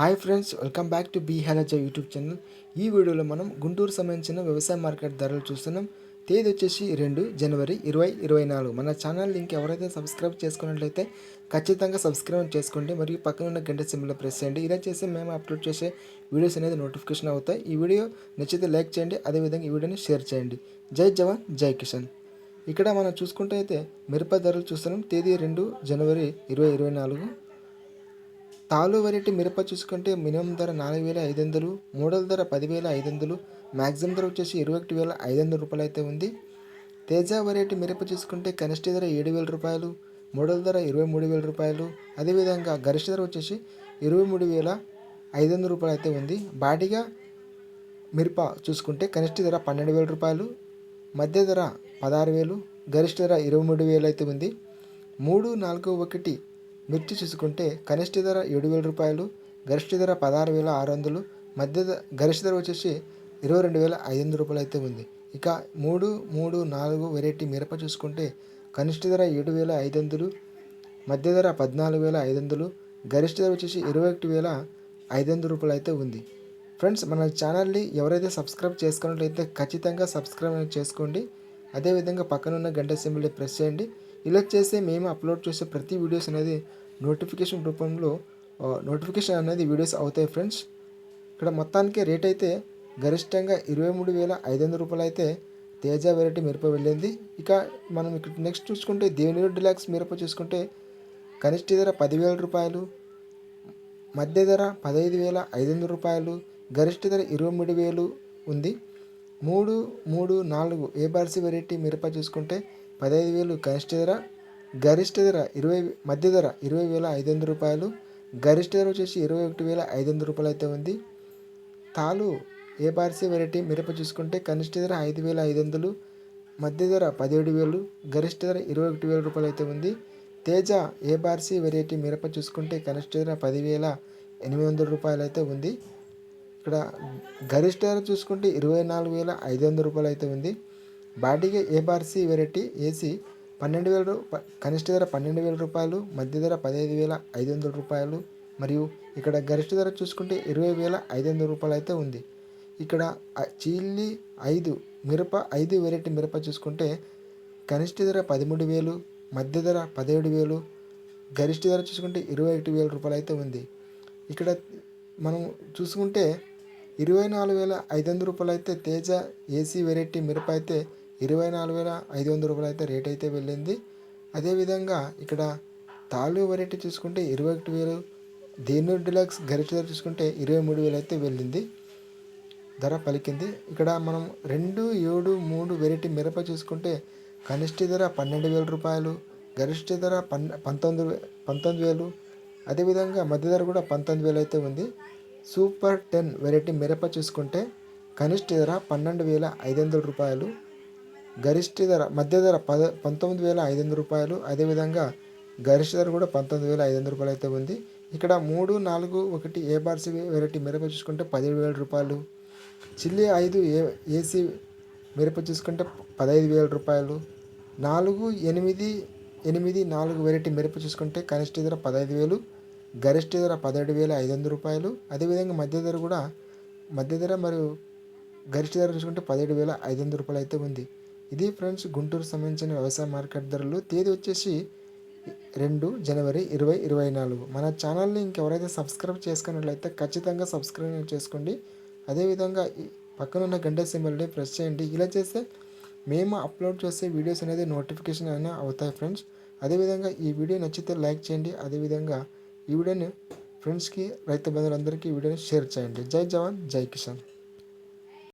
Hi friends welcome back to బీహాలజ YouTube channel. ఈ వీడియోలో మనం గుంటూరు సంబంధించిన వ్యవసాయ మార్కెట్ ధరలు చూస్తున్నాం. తేదీ వచ్చేసి రెండు జనవరి ఇరవై ఇరవై నాలుగు. మన ఛానల్ లింక్ ఎవరైతే సబ్స్క్రైబ్ చేసుకున్నట్లయితే ఖచ్చితంగా సబ్స్క్రైబ్ చేసుకోండి మరియు పక్కన ఉన్న గంట సింబల్ ప్రెస్ చేయండి. ఇలా చేసి మేము అప్లోడ్ చేసే వీడియోస్ అనేది నోటిఫికేషన్ అవుతాయి. ఈ వీడియో నచ్చితే లైక్ చేయండి అదేవిధంగా ఈ వీడియోని షేర్ చేయండి. జై జవాన్ జై కిషన్ ఇక్కడ మనం చూసుకుంటే అయితే మిరప ధరలు చూస్తున్నాం. తేదీ రెండు జనవరి ఇరవై ఇరవై నాలుగు. తాలు వెరైటీ మిరప చూసుకుంటే మినిమం ధర నాలుగు వేల ఐదు వందలు మూడల ధర పదివేల ఐదు వందలు మ్యాక్సిమం ధర వచ్చేసి ఇరవై ఒకటి వేల ఐదు వందల రూపాయలు అయితే ఉంది. తేజ వెరైటీ మిరప చూసుకుంటే కనిష్ట ధర ఏడు వేల రూపాయలు మూడల ధర ఇరవై మూడు వేల రూపాయలు అదేవిధంగా గరిష్ట ధర వచ్చేసి ఇరవై మూడు వేల ఐదు వందల రూపాయలు అయితే ఉంది. బాడీగా మిరప చూసుకుంటే కనిష్ట ధర పన్నెండు వేల రూపాయలు మధ్య ధర పదహారు వేలు గరిష్ట ధర ఇరవై మూడు వేలు అయితే ఉంది. మూడు నాలుగు ఒకటి మిర్చి చూసుకుంటే కనిష్ట ధర ఏడు వేల రూపాయలు గరిష్ట ధర పదహారు వేల ఆరు వందలు మధ్య గరిష్ట ధర వచ్చేసి ఇరవై రెండు వేల ఐదు వందల రూపాయలు అయితే ఉంది. ఇక మూడు మూడు నాలుగు వెరైటీ మిరప చూసుకుంటే కనిష్ట ధర ఏడు వేల ఐదు వందలు మధ్య ధర పద్నాలుగు వేల ఐదు వందలు గరిష్ట ధర వచ్చేసి ఇరవై ఒకటి వేల ఐదు వందల రూపాయలు అయితే ఉంది. ఫ్రెండ్స్ మన ఛానల్ని ఎవరైతే సబ్స్క్రైబ్ చేసుకున్నట్లయితే ఖచ్చితంగా సబ్స్క్రైబ్ చేసుకోండి. అదేవిధంగా పక్కనున్న గంట సింబల్ని ప్రెస్ చేయండి. ఇలా చేస్తే మేము అప్లోడ్ చేసే ప్రతి వీడియోస్ అనేది నోటిఫికేషన్ రూపంలో నోటిఫికేషన్ అనేది వీడియోస్ అవుతాయి ఫ్రెండ్స్ ఇక్కడ మొత్తానికి రేట్ అయితే గరిష్టంగా ఇరవై మూడు వేల ఐదు వందల రూపాయలు అయితే తేజ వెరైటీ మిరప వెళ్ళింది. ఇక మనం ఇక్కడ నెక్స్ట్ చూసుకుంటే దేవినిలో డిలాక్స్ మిరప చూసుకుంటే కనిష్ట ధర పదివేల రూపాయలు మధ్య ధర పదహైదు వేల ఐదు వందల రూపాయలు గరిష్ట ధర ఇరవై మూడు వేలు ఉంది. మూడు మూడు నాలుగు ఏ బార్సీ వెరైటీ మిరప చూసుకుంటే పదహైదు వేలు కనిష్ట ధర గరిష్ట ధర ఇరవై మధ్య ధర ఇరవై వేల ఐదు వందల రూపాయలు గరిష్ట ధర వచ్చేసి ఇరవై ఒకటి వేల ఐదు వందల రూపాయలు అయితే ఉంది. తాలు ఏ బార్సీ వెరైటీ మిరప చూసుకుంటే కనిష్ట ధర ఐదు వేల ఐదు వందలు మధ్య ధర పదిహేడు వేలు గరిష్ట ధర ఇరవై ఒకటి వేల రూపాయలు అయితే ఉంది. తేజ ఏ బార్సీ వెరైటీ మిరప చూసుకుంటే కనిష్ట ధర పదివేల ఎనిమిది వందల రూపాయలు అయితే ఉంది. ఇక్కడ గరిష్ట ధర చూసుకుంటే ఇరవై నాలుగు వేల ఐదు వందల రూపాయలు అయితే ఉంది. బాడీకి ఏ బార్సీ వెరైటీ ఏసీ పన్నెండు వేల రూపాయ కనిష్ట ధర పన్నెండు వేల రూపాయలు మధ్య ధర పదహైదు వేల ఐదు వందల రూపాయలు మరియు ఇక్కడ గరిష్ట ధర చూసుకుంటే ఇరవై వేల ఐదు వందల రూపాయలు అయితే ఉంది. ఇక్కడ అ- చిల్లీ ఐదు మిరప ఐదు వెరైటీ మిరప చూసుకుంటే కనిష్ట ధర పదమూడు వేలు మధ్య ధర పదిహేడు వేలు గరిష్ట ధర చూసుకుంటే ఇరవై ఒకటి వేల రూపాయలు అయితే ఉంది. ఇక్కడ మనం చూసుకుంటే ఇరవై నాలుగు వేల ఐదు వందల రూపాయలు అయితే తేజ ఏసీ వెరైటీ మిరప అయితే ఇరవై నాలుగు వేల ఐదు వందల రూపాయలు అయితే రేట్ అయితే వెళ్ళింది. అదేవిధంగా ఇక్కడ తాలు వెరైటీ చూసుకుంటే ఇరవై ఒకటి వేలు దేను డిలక్స్ గరిష్ట ధర చూసుకుంటే ఇరవై మూడు వేలు అయితే వెళ్ళింది. ధర పలికింది. ఇక్కడ మనం రెండు ఏడు మూడు వెరైటీ మిరప చూసుకుంటే కనిష్ట ధర పన్నెండు వేల రూపాయలు గరిష్ట ధర పన్ పంతొమ్మిది పంతొమ్మిది వేలు అదేవిధంగా మధ్య ధర కూడా పంతొమ్మిది వేలు అయితే ఉంది. సూపర్ టెన్ వెరైటీ మిరప చూసుకుంటే కనిష్ట ధర పన్నెండు వేల ఐదు వందల రూపాయలు గరిష్ట ధర మధ్య ధర పద పంతొమ్మిది వేల ఐదు వందల రూపాయలు. అదేవిధంగా గరిష్ట ధర కూడా పంతొమ్మిది వేల ఐదు వందల రూపాయలు అయితే ఉంది. ఇక్కడ మూడు నాలుగు ఒకటి ఏ బార్సీ వెరైటీ మిరప చూసుకుంటే పదిహేడు వేల రూపాయలు. చిల్లీ ఐదు ఏ ఏసీ మిరప చూసుకుంటే పదహైదు వేల రూపాయలు. నాలుగు ఎనిమిది ఎనిమిది నాలుగు వెరైటీ మిరప చూసుకుంటే కనిష్ట ధర పదహైదు వేలు గరిష్ట ధర పదిహేడు వేల ఐదు వందల రూపాయలు. అదేవిధంగా మధ్య ధర కూడా మధ్య ధర మరియు గరిష్ట ధర చూసుకుంటే పదిహేడు వేల ఐదు వందల రూపాయలు అయితే ఉంది. ఇది ఫ్రెండ్స్ గుంటూరు సంబంధించిన వ్యవసాయ మార్కెట్ ధరలు. తేదీ వచ్చేసి రెండు జనవరి ఇరవై ఇరవై నాలుగు. మన ఛానల్ని ఇంకెవరైతే సబ్స్క్రైబ్ చేసుకున్నట్లయితే ఖచ్చితంగా సబ్స్క్రైబ్ చేసుకోండి. అదేవిధంగా పక్కనున్న పక్కన ఉన్న గంట సింబల్ని ప్రెస్ చేయండి. ఇలా చేస్తే మేము అప్లోడ్ చేసే వీడియోస్ అనేది నోటిఫికేషన్ అయినా అవుతాయి ఫ్రెండ్స్. అదేవిధంగా ఈ వీడియో నచ్చితే లైక్ చేయండి. అదేవిధంగా ఈ వీడియోని ఫ్రెండ్స్కి రైతు బంధువులందరికీ ఈ వీడియోని షేర్ చేయండి. జై జవాన్ జై కిషన్